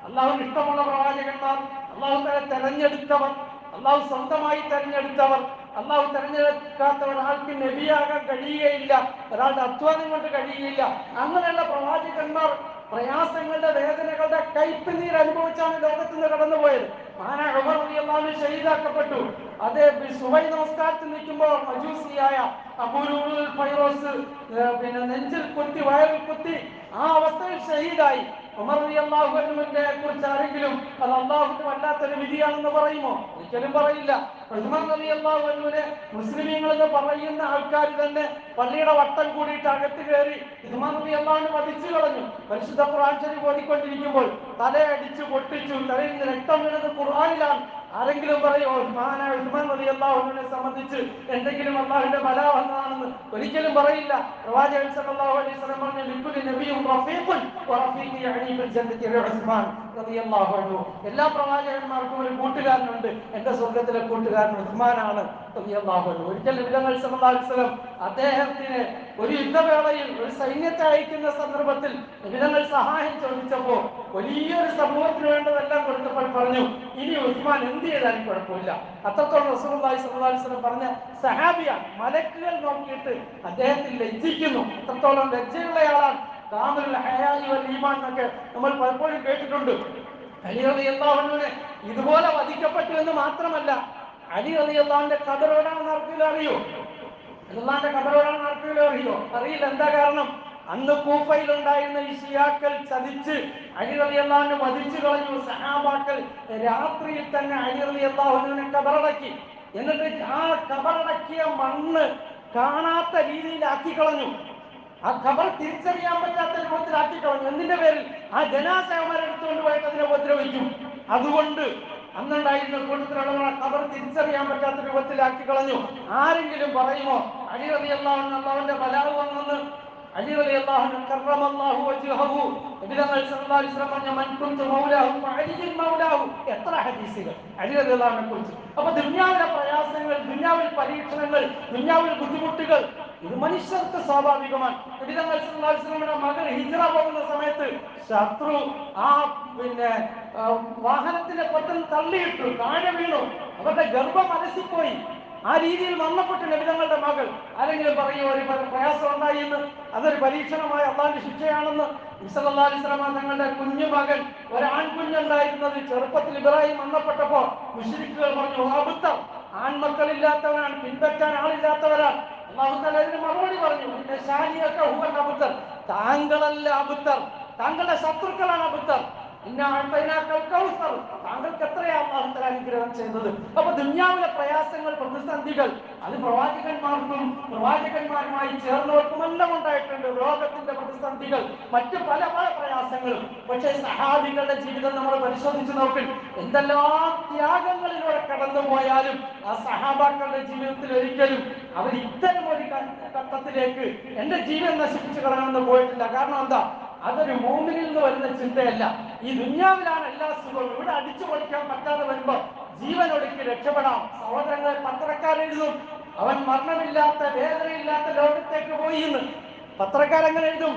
അള്ളാഹുവിന് ഇഷ്ടമുള്ള പ്രവാചകന്മാർ. അള്ളാഹു തല തെരഞ്ഞെടുത്തവർ. അള്ളാഹു സ്വന്തമായി തെരഞ്ഞെടുത്തവർ അള്ളാഹു തെരഞ്ഞെടുക്കാത്ത ഒരാൾക്ക് നബിയാകാൻ കഴിയുകയില്ല ഒരാളുടെ അധ്വാനം കൊണ്ട് കഴിയുകയില്ല. അങ്ങനെയുള്ള പ്രവാചകന്മാർ പ്രയാസങ്ങളുടെ വേദനകളുടെ കയ്പ് നീർ അനുഭവിച്ചാണ് ലോകത്ത് നിന്ന് കടന്നുപോയത്. റളിയല്ലാഹു ഷഹീദാക്കപ്പെട്ടു അതേ സുബൈ നമസ്കാരത്തിൽ നിൽക്കുമ്പോൾ മജൂസിയായ അബൂലുൽ ഫൈറോസ് പിന്നെ നെഞ്ചിൽ കുത്തി വയറിൽ കുത്തി ആ അവസ്ഥയിൽ ഷഹീദായി. ഉമർ റളിയല്ലാഹു അൻഹുവിനെ കുറിച്ച് ആരെങ്കിലും അത് അള്ളാഹുക്ക് വല്ലാത്തൊരു വിധിയാണെന്ന് പറയുമോ? ഒരിക്കലും പറയില്ല. ഉസ്മാൻ റളിയല്ലാഹു അൻഹുവിനെ മുസ്ലിമീങ്ങൾ എന്ന് പറയുന്ന ആൾക്കാർ തന്നെ പള്ളിയുടെ വട്ടം കൂടിയിട്ട് അകത്ത് കയറി ഉസ്മാൻ നബി അൻഹു വധിച്ചു കളഞ്ഞു. പരിശുദ്ധ ഖുർആൻ ഓടിക്കൊണ്ടിരിക്കുമ്പോൾ തലയടിച്ചു പൊട്ടിച്ചു തലയിൽ രക്തം വീണത് ഖുർആനിലാണ്. ആരെങ്കിലും പറയോ ഉസ്മാൻ റളി അള്ളാഹുവിനെ സംബന്ധിച്ച് എന്തെങ്കിലും അള്ളാഹുവിന്റെ ബല വന്നതാണെന്ന് ഒരിക്കലും പറയില്ല. പ്രവാചകൻ സല്ലല്ലാഹു അലൈഹി വസല്ലം ഉസ്മാൻ റളിയല്ലാഹു അൻഹു. എല്ലാ പ്രവാചകന്മാർക്കും ഒരു കൂട്ടുകാരനുണ്ട്. എന്റെ സ്വർഗത്തിലെ കൂട്ടുകാരൻ ഉസ്മാനാണ് ഒരിക്കൽ അദ്ദേഹത്തിന് ഒരു യുദ്ധവേളയിൽ ഒരു സൈന്യത്തെ അയക്കുന്ന സന്ദർഭത്തിൽ നബിതങ്ങൾ സഹായം ചോദിച്ചപ്പോ വലിയൊരു സമൂഹത്തിന് വേണ്ടതെല്ലാം കൊടുത്തപ്പോൾ പറഞ്ഞു ഇനി ഉസ്മാൻ എന്ത് ചെയ്താലും കുഴപ്പമില്ല. അത്രത്തോളം റസൂലുള്ളാഹി സമുദായം പറഞ്ഞ സഹാബിയ മലക്കുകൾ നോക്കിയിട്ട് അദ്ദേഹത്തിൽ ലജ്ജിക്കുന്നു. അത്രത്തോളം ലജ്ജയുള്ളയാളാണ്. കാമൽ ഹയായി ഈമാൻ എന്നൊക്കെ നമ്മൾ പലപ്പോഴും കേട്ടിട്ടുണ്ട്. അലി റളിയല്ലാഹു അൻഹുവിനെ ഇതുപോലെ വധിക്കപ്പെട്ടു എന്ന് മാത്രമല്ല അലി റളിയല്ലാഹുവിന്റെ കഥ എവിടെയാണെന്ന് ആർക്കെങ്കിലും അറിയോ? അള്ളാന്റെ ഖബർ എവിടെയാണെന്ന് ആർക്കെങ്കിലും അറിയോ? അറിയില്ല എന്താ കാരണം? അന്ന് കൂഫയിലുണ്ടായിരുന്ന ഈ ഷിയാക്കൾ ചതിച്ച് അലിറലി അള്ളാഹുവിനെ വധിച്ചു കളഞ്ഞു. സഹാബാക്കൾ രാത്രിയിൽ തന്നെ അലിറലി അള്ളാഹുവിനെ കബറടക്കി. എന്നിട്ട് ആ കബറടക്കിയ മണ്ണ് കാണാത്ത രീതിയിലാക്കി കളഞ്ഞു. ആ ഖബർ തിരിച്ചറിയാൻ പറ്റാത്ത രൂപത്തിലാക്കി കളഞ്ഞു. എന്തിന്റെ പേരിൽ? ആ ജനാശയമാരെടുത്തുകൊണ്ട് പോയിട്ട് അതിനെ ഉപദ്രവിക്കും. അതുകൊണ്ട് അന്നുണ്ടായിരുന്ന കൂട്ടത്തിലുള്ളവർ ആ ഖബർ തിരിച്ചറിയാൻ പറ്റാത്ത രൂപത്തിലാക്കി കളഞ്ഞു. ആരെങ്കിലും പറയുമോ അലി അലി അള്ളാഹു അള്ളാഹുവിന്റെ ബലാവ് വന്നെന്ന്? അലി അലി അള്ളാഹു കർറമല്ലാഹു വജ്ഹഹു. മൗലാഹു മൗലാഹു. എത്ര ഹദീസുകൾ. അലി അലി അള്ളാഹുവിനെ കുറിച്ച്. അപ്പൊ ദുനിയാവിലെ പ്രയാസങ്ങൾ ദുനിയാവിൽ പരീക്ഷണങ്ങൾ ദുനിയാവിൽ ബുദ്ധിമുട്ടുകൾ ഇത് മനുഷ്യർക്ക് സ്വാഭാവികമാണ്. സല്ലല്ലാഹു മകൻ ഹിജറ പോകുന്ന സമയത്ത് ശത്രു ആ പിന്നെ വാഹനത്തിന്റെ പുറത്തിൽ തള്ളിയിട്ടു താഴെ വീണു. അവരുടെ ഗർഭം അലസിപ്പോയി. ആ രീതിയിൽ മരണപ്പെട്ടു നബിതങ്ങളുടെ മകൾ. ആരെങ്കിലും പറയും ഒരു പ്രയാസം ഉണ്ടായി എന്ന്? അതൊരു പരീക്ഷണമായ അള്ളാന്റെ ശിക്ഷയാണെന്ന് ഇസലല്ലാ അലിസ്ലാമ തങ്ങളുടെ കുഞ്ഞു മകൻ ഒരാൺകുഞ്ഞുണ്ടായിരുന്നത് ചെറുപ്പത്തിൽ ഇബ്രാഹിം മരണപ്പെട്ടപ്പോൾ മുഷിരിക്കുകൾ പറഞ്ഞു അബുദ്ധം. ആൺമക്കളില്ലാത്തവനാണ് പിൻപറ്റാൻ ആളില്ലാത്തവരാണ് അള്ളാഹു താല അതിന് മറുപടി പറഞ്ഞു "ഇന്ന ശാനിയൊക്കെ ഹുവൽ താങ്കളല്ല അബുദ്ധർ താങ്കളുടെ ശത്രുക്കളാണ് അബുദ്ധർ താങ്കൾക്ക് എത്രയാണ് അള്ളാഹു താല അനുഗ്രഹം ചെയ്തത് അപ്പൊ ദുന്യാവിലെ പ്രയാസങ്ങൾ പ്രതിസന്ധികൾ അത് പ്രവാചകന്മാർക്കും പ്രവാചകന്മാരുമായി ചേർന്നവർക്കും എല്ലാം ഉണ്ടായിട്ടുണ്ട്. ലോകത്തിന്റെ പ്രതിസന്ധികൾ മറ്റു പല പല പ്രയാസങ്ങളും. പക്ഷേ സഹാബികളുടെ ജീവിതം നമ്മൾ പരിശോധിച്ച് നോക്കി. എന്തെല്ലാം ത്യാഗങ്ങളിലൂടെ കടന്നു പോയാലും ആ സഹാബാക്കളുടെ ജീവിതത്തിൽ ഒരിക്കലും അവർ ഇത്തരം ഒരു ഘട്ടത്തിലേക്ക് എന്റെ ജീവൻ നശിപ്പിച്ചു കളയണമെന്ന് പോയിട്ടില്ല. കാരണം എന്താ? അതൊരു മൂന്നിൽ നിന്ന് വരുന്ന ചിന്തയല്ല. ഈ ദുന്യാവിലാണ് എല്ലാ സുഖവും. ഇവിടെ അടിച്ചു പൊളിക്കാൻ പറ്റാതെ വരുമ്പോ ജീവൻ ഒടുക്കി രക്ഷപ്പെടാം. സഹോദരങ്ങളെ പത്രക്കാരെഴുതും അവൻ മരണമില്ലാത്ത വേദനയില്ലാത്ത ലോകത്തേക്ക് പോയി എന്ന് പത്രക്കാരങ്ങനെ എഴുതും.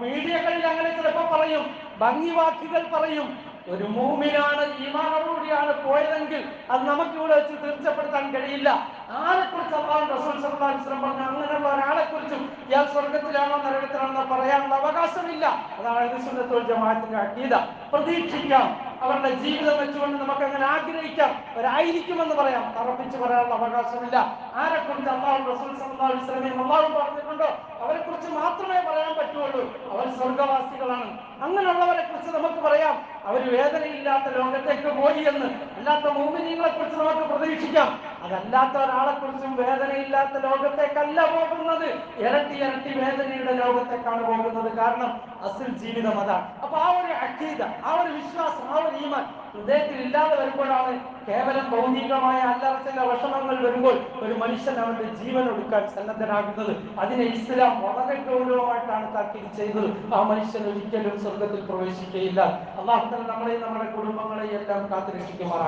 മീഡിയകളിൽ അങ്ങനെ ചിലപ്പോ പറയും. ഭംഗി വാക്കുകൾ പറയും. ഒരു മൂമിനാണ് ഈമാനോടുകൂടിയാണ് പോയതെങ്കിൽ അത് നമുക്കിവിടെ വെച്ച് തീർച്ചപ്പെടുത്താൻ കഴിയില്ല. ആരെക്കുറിച്ച് അള്ളാഹു റസൂൽ സല്ലല്ലാഹു അലൈഹി പറഞ്ഞു അങ്ങനെയുള്ള ഒരാളെ കുറിച്ചും ഇയാൾ സ്വർഗത്തിലാണോ നരകത്തിലാണോ പറയാനുള്ള അവകാശമില്ല. അതാണ് അഹ്ലുസുന്നത്തുൽ ജമാഅത്തിന്റെ അഖീദ പ്രതീക്ഷിക്കാം അവരുടെ ജീവിതം വെച്ചുകൊണ്ട് നമുക്ക് അങ്ങനെ ആഗ്രഹിക്കാം. അവരായിരിക്കുമെന്ന് പറയാം. തറപ്പിച്ച് പറയാനുള്ള അവകാശമില്ല. ആരെക്കുറിച്ച് അള്ളാഹു റസൂൽ സല്ലല്ലാഹു അലൈഹി വസല്ലം അള്ളാഹു പറഞ്ഞിട്ടുണ്ടോ? അവരെ കുറിച്ച് മാത്രമേ പറയാൻ പറ്റുള്ളൂ. അവർ സ്വർഗവാസികളാണ്. അങ്ങനെയുള്ളവരെ കുറിച്ച് നമുക്ക് പറയാം. അവർ വേദനയില്ലാത്ത ലോകത്തേക്ക് പോയി എന്ന് അല്ലാത്ത മോമിനികളെ കുറിച്ച് നമുക്ക് പ്രതീക്ഷിക്കാം. അതല്ലാത്ത ഒരാളെ കുറിച്ചും വേദനയില്ലാത്ത ലോകത്തേക്കല്ല പോകുന്നത്. ഇരട്ടി ഇരട്ടി വേദനയുടെ ലോകത്തേക്കാണ് പോകുന്നത്. കാരണം അസിൽ ജീവിതം അതാണ്. അപ്പൊ ആ ഒരു അഖീത ആ ഒരു വിശ്വാസം ആ ഒരു ഈമാൻ ഹൃദയത്തിൽ ഇല്ലാതെ വരുമ്പോഴാണ് കേവലം ഭൗതികമായ അല്ലാത്ത വിഷമങ്ങൾ വരുമ്പോൾ ഒരു മനുഷ്യൻ അവന്റെ ജീവൻ ഒടുക്കാൻ സന്നദ്ധനാകുന്നത്. അതിനെ ഇസ്ലാം വളരെ ഗൗരവമായിട്ടാണ് താക്കീത് ചെയ്തത് ആ മനുഷ്യൻ ഒരിക്കലും സ്വർഗത്തിൽ പ്രവേശിക്കുകയില്ല. അള്ളാഹു നമ്മളെയും നമ്മുടെ കുടുംബങ്ങളെയും എല്ലാം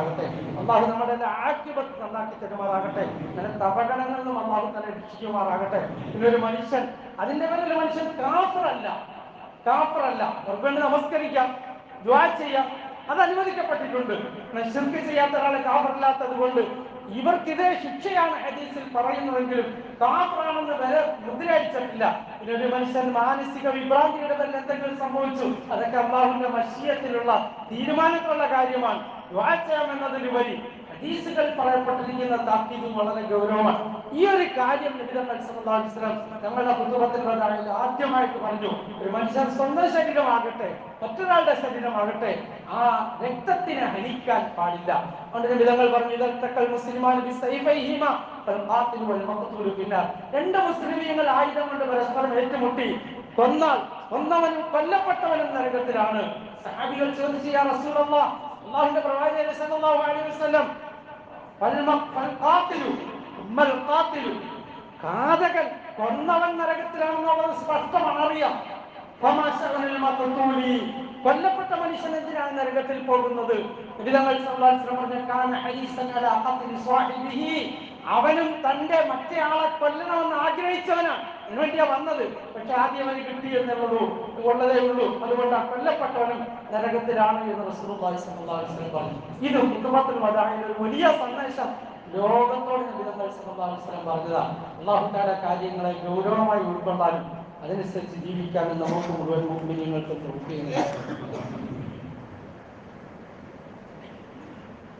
കാത്തുരക്ഷിക്കുമാറാകട്ടെ അള്ളാഹു നമ്മുടെ എല്ലാ ആക്യപത്ത് നന്നാക്കി തരുമാറാകട്ടെ. നല്ല തപകടങ്ങളിൽ നിന്നും അള്ളാഹു തന്നെ രക്ഷിക്കുമാറാകട്ടെ. ഇതൊരു മനുഷ്യൻ അതിന്റെ പേരിൽ മനുഷ്യൻ കാഫറല്ല. കാഫറല്ല. അവർക്ക് നമസ്കരിക്കാം ദ്വാ ചെയ്യാം. അത് അനുവദിക്കപ്പെട്ടിട്ടുണ്ട്. ശിർക്ക് ചെയ്യാത്ത ഒരാളെ കാഫറില്ലാത്തത് കൊണ്ട് ഇവർക്കിതേ ശിക്ഷയാണ് ഹദീസിൽ പറയുന്നതെങ്കിലും കാഫറാണെന്ന് വരെ മുദ്രയടിച്ചിട്ടില്ല. പിന്നെ ഒരു മനുഷ്യൻ മാനസിക വിഭ്രാന്തിയുടെ പേരിൽ എന്തെങ്കിലും സംഭവിച്ചു അതൊക്കെ അള്ളാഹുവിന്റെ മഷീയത്തിലുള്ള തീരുമാനത്തിലുള്ള കാര്യമാണ്. ദ്വാ ചെയ്യാമെന്നതിലുപരി ഹദീസുകൾ പറയപ്പെട്ടിരിക്കുന്ന താക്കീതും വളരെ ഗൗരവമാണ്. ഈ ഒരു കാര്യം അലൈഹി വസല്ലം ഞങ്ങളുടെ പുസ്തകത്തിലുള്ളതായി ആദ്യമായിട്ട് പറഞ്ഞു. ഒരു മനുഷ്യൻ സ്വന്തം ശരീരമാകട്ടെ മറ്റൊരാളുടെ ശരീരമാകട്ടെ ആ രക്തത്തിനെ ഹനിക്കാൻ പാടില്ല. അതുകൊണ്ട് നബിതങ്ങൾ പറഞ്ഞു ഇതൽത്തക്കൽ മുസ്ലിമാൻ പിന്നെ രണ്ട് മുസ്ലിമീങ്ങൾ ആയുധം കൊണ്ട് പരസ്പരം ഏറ്റുമുട്ടി. കൊന്നാൽ കൊന്നവനും കൊല്ലപ്പെട്ടവനും നരകത്തിലാണ്. സഹാബികൾ ചോദിച്ചു അള്ളാഹുവിന്റെ പ്രവാചകൻ സല്ലല്ലാഹു അലൈഹി വസല്ലം ഘാതകൻ കൊന്നവൻ നരകത്തിലാണെന്നുള്ളത് സ്പഷ്ടമാണ് അറിയാം. കൊല്ലപ്പെട്ട മനുഷ്യൻ എന്തിനാണ് നരകത്തിൽ പോകുന്നത്? ഇതിലങ്ങൾ പറഞ്ഞു അവനും തന്റെ മറ്റേ ആളെ കൊല്ലണമെന്ന് ആഗ്രഹിച്ചവനാണ്. ഇതിനുവേണ്ടിയാ വന്നത്. പക്ഷെ ആദ്യം അവന് കിട്ടി എന്നുള്ളൂ ഉള്ളതേ ഉള്ളൂ. അതുകൊണ്ട് ആ കൊല്ലപ്പെട്ടവനും നരകത്തിലാണ് എന്ന് പറഞ്ഞു. ഇത് കുടുംബത്തിൽ അതായത് ഒരു വലിയ സന്ദേശം. ലോകത്തോട് നബിതം പറഞ്ഞതാണ് കാര്യങ്ങളെ ഗൗരവമായി ഉൾക്കൊള്ളാനും അതനുസരിച്ച് ജീവിക്കാനും നമുക്ക് മുഴുവൻ മുമ്പിനങ്ങൾക്ക്